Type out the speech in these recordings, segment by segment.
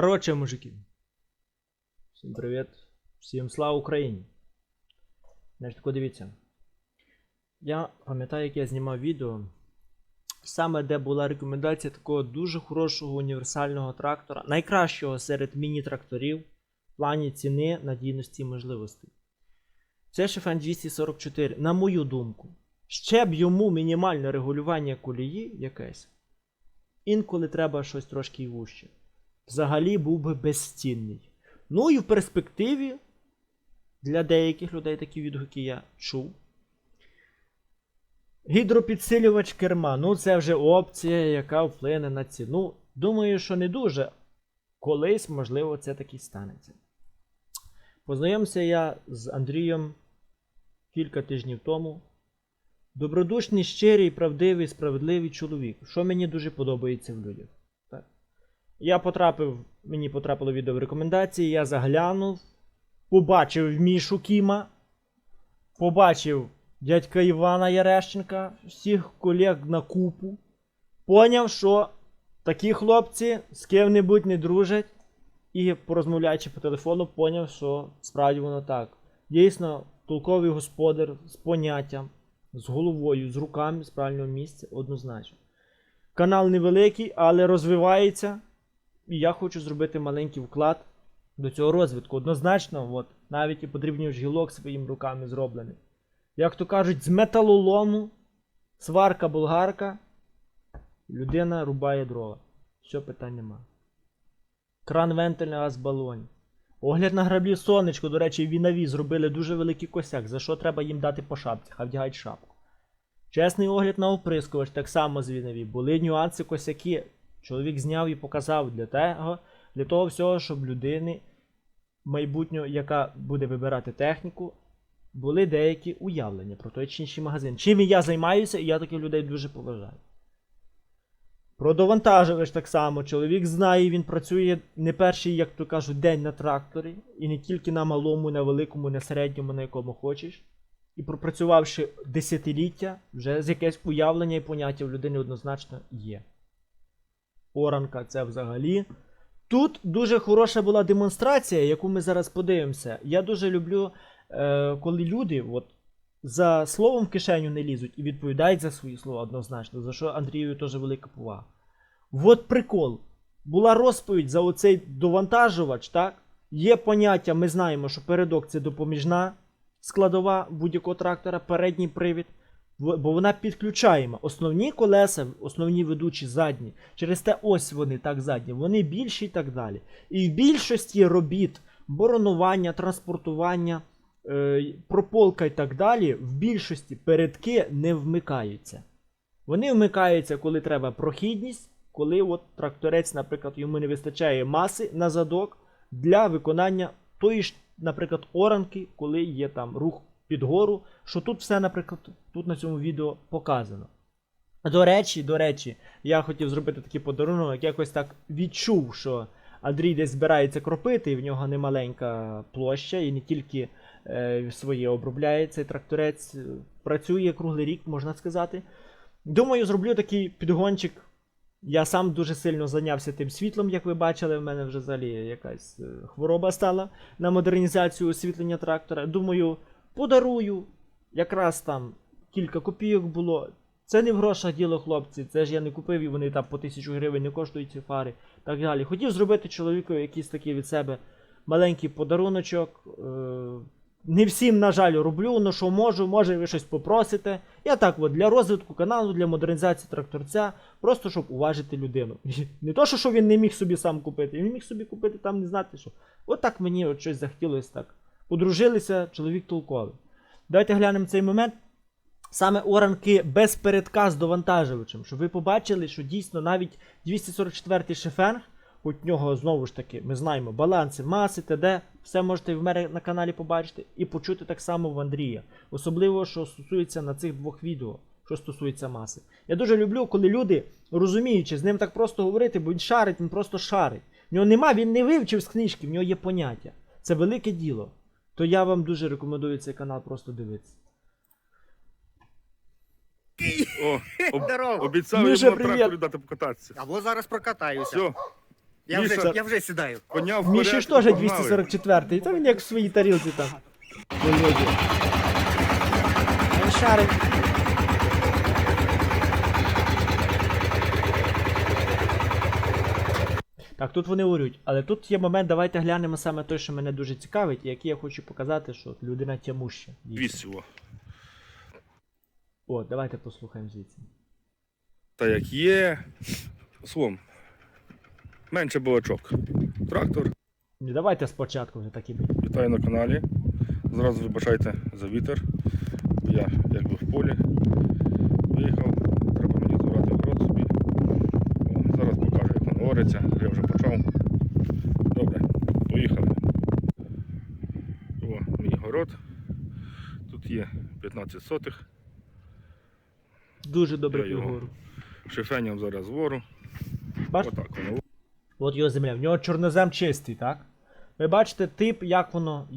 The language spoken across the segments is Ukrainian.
Короче, мужики. Всім привіт. Всім слава Україні. Значить, дивіться. Я пам'ятаю, як я знімав відео. Саме де була рекомендація такого дуже хорошого універсального трактора, найкращого серед міні-тракторів в плані ціни, надійності і можливостей. Це Шефен 244, на мою думку. Ще б йому мінімальне регулювання колії якесь. Інколи треба щось трошки вужче. Взагалі був би безцінний. Ну і в перспективі для деяких людей такі відгуки я чув. Гідропідсилювач керма. Ну, це вже опція, яка вплине на ціну. Думаю, що не дуже. Колись, можливо, це таки станеться. Познайомився я з Андрієм кілька тижнів тому. Добродушний, щирий, правдивий, справедливий чоловік, що мені дуже подобається в людях. Я потрапив, мені потрапило відео в рекомендації, я заглянув, побачив Мішу Кіма, побачив дядька Івана Ярещенка, всіх колег на купу. Поняв, що такі хлопці з ким-небудь не дружать. І порозмовляючи по телефону, поняв, що справді воно так. Дійсно, толковий господар з поняттям, з головою, з руками з правильного місця, однозначно. Канал невеликий, але розвивається. І я хочу зробити маленький вклад до цього розвитку. Однозначно, от, навіть і подрібнюєш гілок своїми руками зроблений. Як то кажуть, з металолому, сварка болгарка, людина рубає дрова. Все, питань нема. Кран вентильний газ балонь. Огляд на граблі сонечко, до речі, вінові зробили дуже великий косяк, за що треба їм дати по шапці, хай вдягають шапку. Чесний огляд на оприскувач, так само з вінові. Були нюанси косяки. Чоловік зняв і показав для того, для того всього, щоб людини майбутнього, яка буде вибирати техніку, були деякі уявлення про той чи інший магазин. Чим і я займаюся, і я таких людей дуже поважаю. Про довантажувач так само. Чоловік знає, він працює не перший, як то кажуть, день на тракторі. І не тільки на малому, на великому, на середньому, на якому хочеш. І пропрацювавши десятиліття, вже з якесь уявлення і поняття в людини однозначно є. Оранка це взагалі. Тут дуже хороша була демонстрація, яку ми зараз подивимося. Я дуже люблю, е, коли люди от, за словом в кишеню не лізуть і відповідають за свої слова однозначно, за що Андрію теж велика повага. От прикол. Була розповідь за оцей довантажувач, так? Є поняття, ми знаємо, що передок це допоміжна складова будь-якого трактора, передній привід, бо вона підключаєма. Основні колеса, основні ведучі задні, через те ось вони так задні, вони більші і так далі. І в більшості робіт боронування, транспортування, е, прополка і так далі, в більшості передки не вмикаються. Вони вмикаються, коли треба прохідність, коли от тракторець, наприклад, йому не вистачає маси на задок для виконання тої ж, наприклад, оранки, коли є там рух під гору, що тут все, наприклад, тут на цьому відео показано. До речі, до речі, я хотів зробити такий подарунок, якось так відчув, що Андрій десь збирається кропити, і в нього немаленька площа, і не тільки е, своє обробляє цей тракторець, е, працює круглий рік, можна сказати. Думаю, зроблю такий підгончик. Я сам дуже сильно зайнявся тим світлом, як ви бачили, в мене вже взагалі якась е, хвороба стала на модернізацію освітлення трактора. Думаю, подарую. Якраз там кілька копійок було. Це не в грошах діло, хлопці. Це ж я не купив і вони там по тисячу гривень не коштують ці фари. Так далі. Хотів зробити чоловікові якийсь такий від себе маленький подаруночок. Е- не всім, на жаль, роблю, але що можу, може ви щось попросите. Я так от для розвитку каналу, для модернізації тракторця, просто щоб уважити людину. Не то, що він не міг собі сам купити, він міг собі купити там не знати що. От так мені от щось захотілося так. Подружилися, чоловік толковий. Давайте глянемо цей момент. Саме оранки без передка з довантажувачем, щоб ви побачили, що дійсно навіть 244-й шефенг, хоч нього знову ж таки, ми знаємо баланси, маси, ТД, все можете в мене на каналі побачити і почути так само в Андрія. Особливо, що стосується на цих двох відео, що стосується маси. Я дуже люблю, коли люди, розуміючи, з ним так просто говорити, бо він шарить, він просто шарить. В нього нема, він не вивчив з книжки, в нього є поняття. Це велике діло. То я вам дуже рекомендую цей канал просто дивитися. О, об, Здорово. обіцяв Міша, йому на привіт. тракторі дати покататися. Або зараз прокатаюся. Все, Я вже, я вже сідаю. Коня В Міші ж теж 244-й, то він як в своїй тарілці там. Він шарить. Так, тут вони орють, але тут є момент, давайте глянемо саме той, що мене дуже цікавить, і який я хочу показати, що людина тямуща. дійсно. 200 його. О, давайте послухаємо звідси. Та як є. Словом. Менше балачок. Трактор. Ні, давайте спочатку вже так і буде. Вітаю на каналі. Зразу вибачайте за вітер. Я якби в полі виїхав. Треба мені збирати город собі. О, зараз ориться. Я вже почав. Добре, поїхали. О, мій город. Тут є 15 сотих. Дуже добре півгору. Шифеням зараз вору. Бачите? Отак воно. От його земля. В нього чорнозем чистий, так? Ви бачите тип, як воно,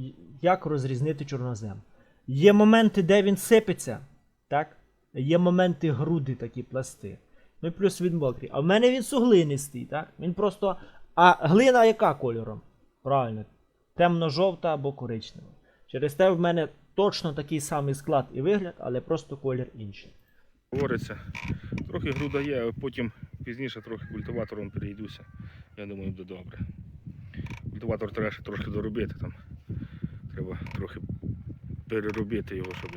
як розрізнити чорнозем. Є моменти, де він сипеться, так? Є моменти груди такі пласти. Ну і плюс він мокрий. А в мене він суглинистий, так? Він просто. А глина яка кольором? Правильно. Темно-жовта або коричнева. Через те в мене точно такий самий склад і вигляд, але просто колір інший. Говориться. Трохи груда є, а потім пізніше трохи культиватором перейдуся. Я думаю, буде добре. Культиватор треба ще трошки доробити там. Треба трохи переробити його, щоб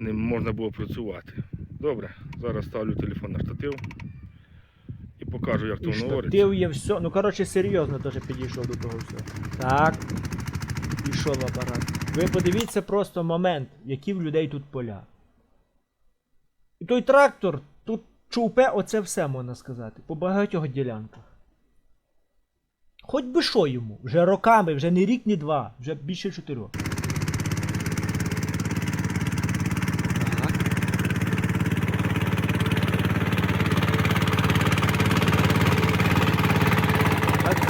ним можна було працювати. Добре, зараз ставлю телефон на штатив і покажу, як то воно говориться. штатив є все. Ну, коротше, серйозно теж підійшов до того всього. Так. Пішов апарат. Ви подивіться просто момент, які в людей тут поля. І той трактор, тут чупе оце все можна сказати. По багатьох ділянках. Хоч би що йому, вже роками, вже не рік, ні два, вже більше чотирьох.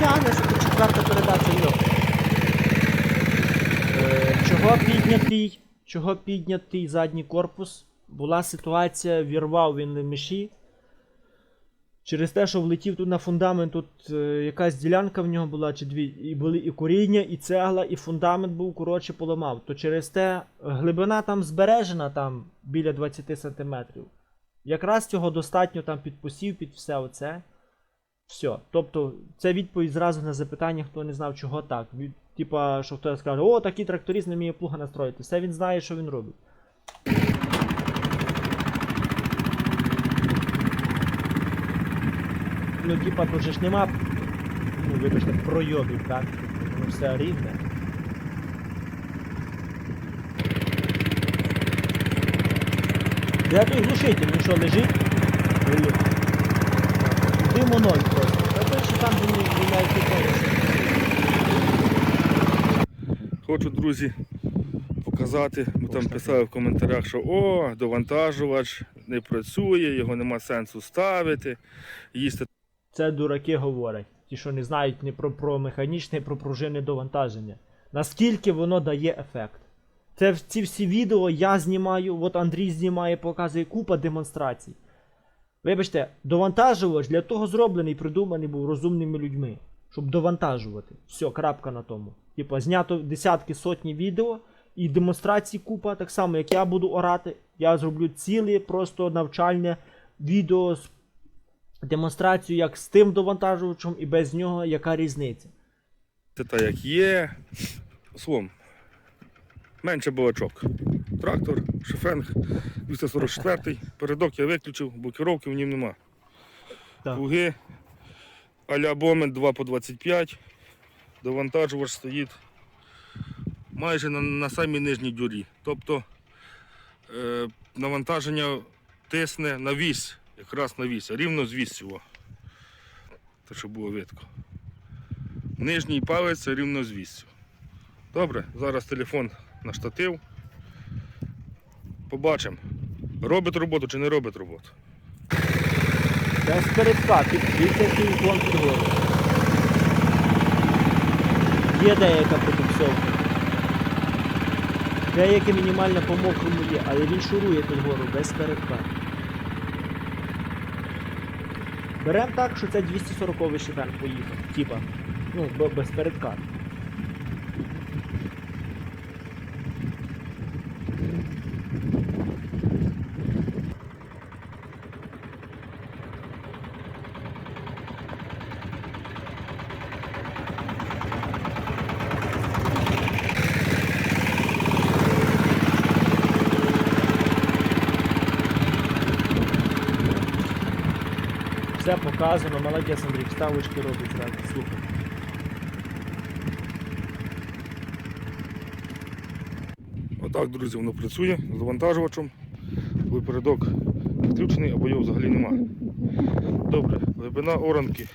Тягне, що тут четверта передача йо. Е, чого піднятий? Чого піднятий задній корпус? Була ситуація, вірвав він на міші. Через те, що влетів тут на фундамент, тут е, якась ділянка в нього була, чи дві, і були і коріння, і цегла, і фундамент був, коротше, поламав. То через те глибина там збережена, там біля 20 см. Якраз цього достатньо там під посів, під все оце. Все. Тобто, це відповідь зразу на запитання, хто не знав, чого так. Типа, що хтось скаже, о, такий тракторист не вміє плуга настроїти. Все він знає, що він робить. Ну, типа, тут же ж нема, ну, вибачте, пройобів, так? Воно все рівне. Де той глушитель? Він що, лежить? Диму ноль просто. Той, там він не. Хочу, друзі, показати, бо там писали в коментарях, що о, довантажувач не працює, його нема сенсу ставити. Їсти Це дураки говорять. Ті, що не знають ні про, про механічне, ні про пружинне довантаження. Наскільки воно дає ефект. Це ці всі відео я знімаю, от Андрій знімає, показує купа демонстрацій. Вибачте, довантажувач для того зроблений, придуманий був розумними людьми. Щоб довантажувати. Все, крапка на тому. Типа, знято десятки сотні відео і демонстрацій купа, так само як я буду орати. Я зроблю ціле просто навчальне відео з демонстрацію як з тим довантажувачем і без нього, яка різниця. Це та як є. Словом, менше балачок. Трактор, шифенг 244 передок я виключив, блокировки в нім нема. Так. Плуги а-ля Бомен 2 по 25. Довантажувач стоїть майже на, на самій нижній дюрі. Тобто е, навантаження тисне на вісь, якраз на вісь, рівно з віссю. Те, щоб було видко. Нижній палець рівно з віссю. Добре, зараз телефон на штатив. Побачимо, робить роботу чи не робить роботу. Без передка, під який уклон. Є деяка потенцовка. Деяке мінімальна по мокрому є, але він шурує під гору без передка. Беремо так, що це 240 шифен поїхав. Типа. Ну, без передкат. Все показано, молодець Андрій, вставочки робить зразу, супер. Отак, друзі, воно працює з завантажувачем. Коли передок підключений або його взагалі немає. Добре, глибина оранки.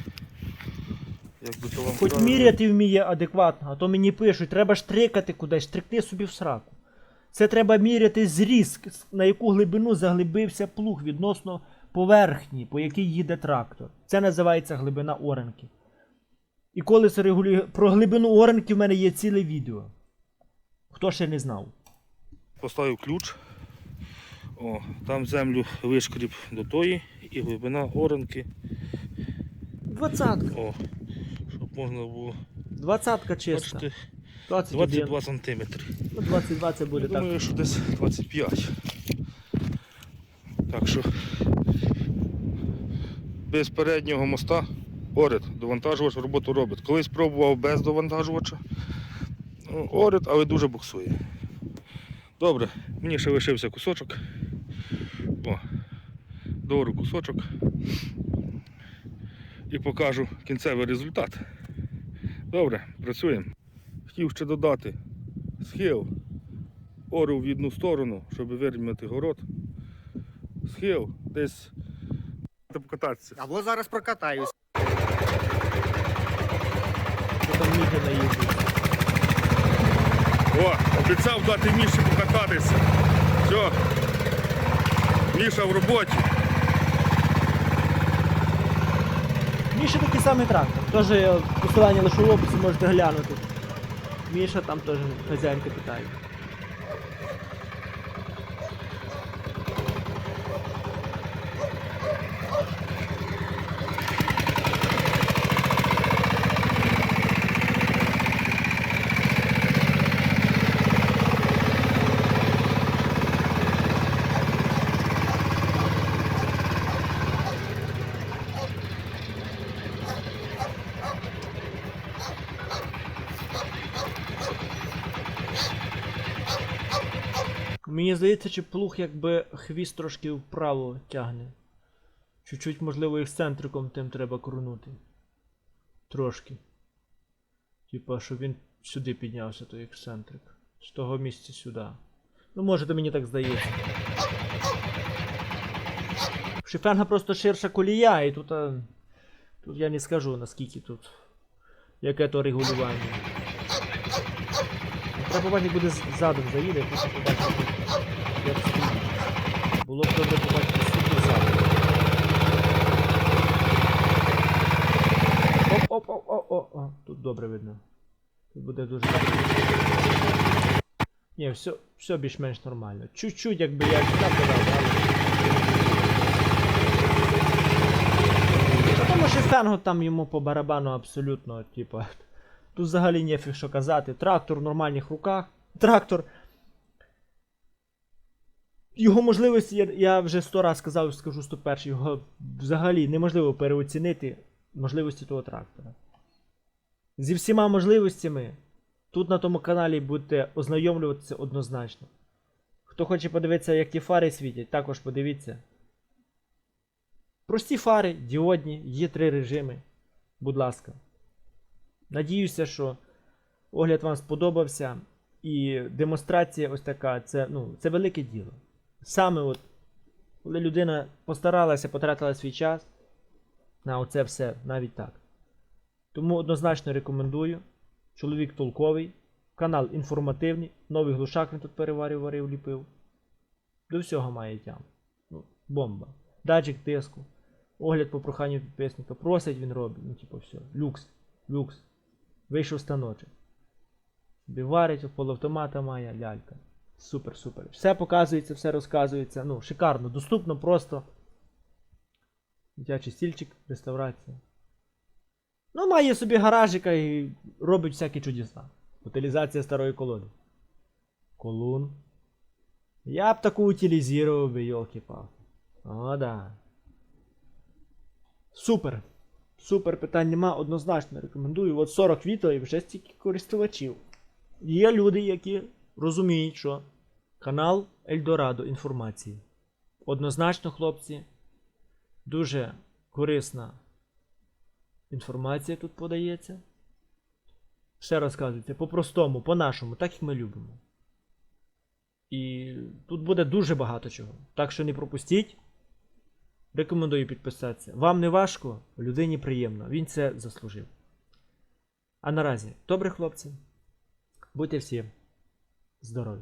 Як би то вам Хоч правильно- міряти вміє адекватно, а то мені пишуть, треба штрикати кудись, штрикни собі в сраку. Це треба міряти зріз, на яку глибину заглибився плуг відносно поверхні, по якій їде трактор. Це називається глибина оранки. І коли це регулює. Про глибину оранки в мене є ціле відео. Хто ще не знав? Поставив ключ. О, там землю вишкріб до тої і глибина оранки. Двадцятка. О, щоб можна було Двадцятка чиста. бачити 21. 22 см. Ну, 22 це буде Я так. думаю, що десь 25. Так що без переднього моста орет, довантажувач роботу робить. Колись пробував без довантажувача. Ну, Орет, але дуже буксує. Добре, мені ще лишився кусочок. О, дору кусочок. І покажу кінцевий результат. Добре, працюємо. Хотів ще додати схил орив в одну сторону, щоб вирівняти город. Схил десь покататися. Або зараз прокатаюсь. Там Міхи наїздить. О, обіцяв дати Міші покататися. Все. Міша в роботі. Міша такий самий трактор. Теж посилання лише в описі можете глянути. Міша там теж хазяїнка питає. Мені здається, чи плуг якби хвіст трошки вправо тягне. Чуть-чуть, можливо, ексцентриком тим треба крунути. Трошки. Типа, щоб він сюди піднявся, той ексцентрик. З того місця сюди. Ну, може, то мені так здається. Шифенга просто ширша колія, і тут. а, Тут я не скажу наскільки тут. Яке то регулювання. Треба побачити, буде з- задом заїде, потім побачити, як стоїть. Було б добре побачити супер задом. Оп, оп, оп, оп, оп, о, тут добре видно. Тут буде дуже добре. Ні, все, все більш-менш нормально. Чуть-чуть, якби я сюди подав, але. Тому що Фенго там йому по барабану абсолютно, типа. Тут взагалі нефіг що казати. Трактор в нормальних руках. Трактор. Його можливості, я, вже сто раз сказав, скажу сто перший, його взагалі неможливо переоцінити можливості того трактора. Зі всіма можливостями тут на тому каналі будете ознайомлюватися однозначно. Хто хоче подивитися, як ті фари світять, також подивіться. Прості фари, діодні, є три режими. Будь ласка. Надіюся, що огляд вам сподобався. І демонстрація ось така, це, ну, це велике діло. Саме от, коли людина постаралася, потратила свій час на оце все, навіть так. Тому однозначно рекомендую. Чоловік толковий, канал інформативний, новий глушак він тут переварив, варив, ліпив. До всього має тям. Ну, бомба. Датчик тиску. Огляд по проханню підписника. Просить він робить. Ну, типу, все. Люкс. Люкс. Вийшов станочок. Собі варить, полуавтомата має, лялька. Супер, супер. Все показується, все розказується. Ну, шикарно, доступно, просто. Дитячий стільчик, реставрація. Ну, має собі гаражика і робить всякі чудеса. Утилізація старої колоди. Колун. Я б таку утилізував би, йолки палки О, да. Супер. Супер, питань нема, однозначно рекомендую. От 40 відео і вже стільки користувачів. Є люди, які розуміють, що канал Ельдорадо інформації. Однозначно, хлопці, дуже корисна інформація тут подається. Ще розказується по-простому, по-нашому, так як ми любимо. І тут буде дуже багато чого. Так що не пропустіть. Рекомендую підписатися. Вам не важко, людині приємно. Він це заслужив. А наразі, добре, хлопці. Будьте всі здорові.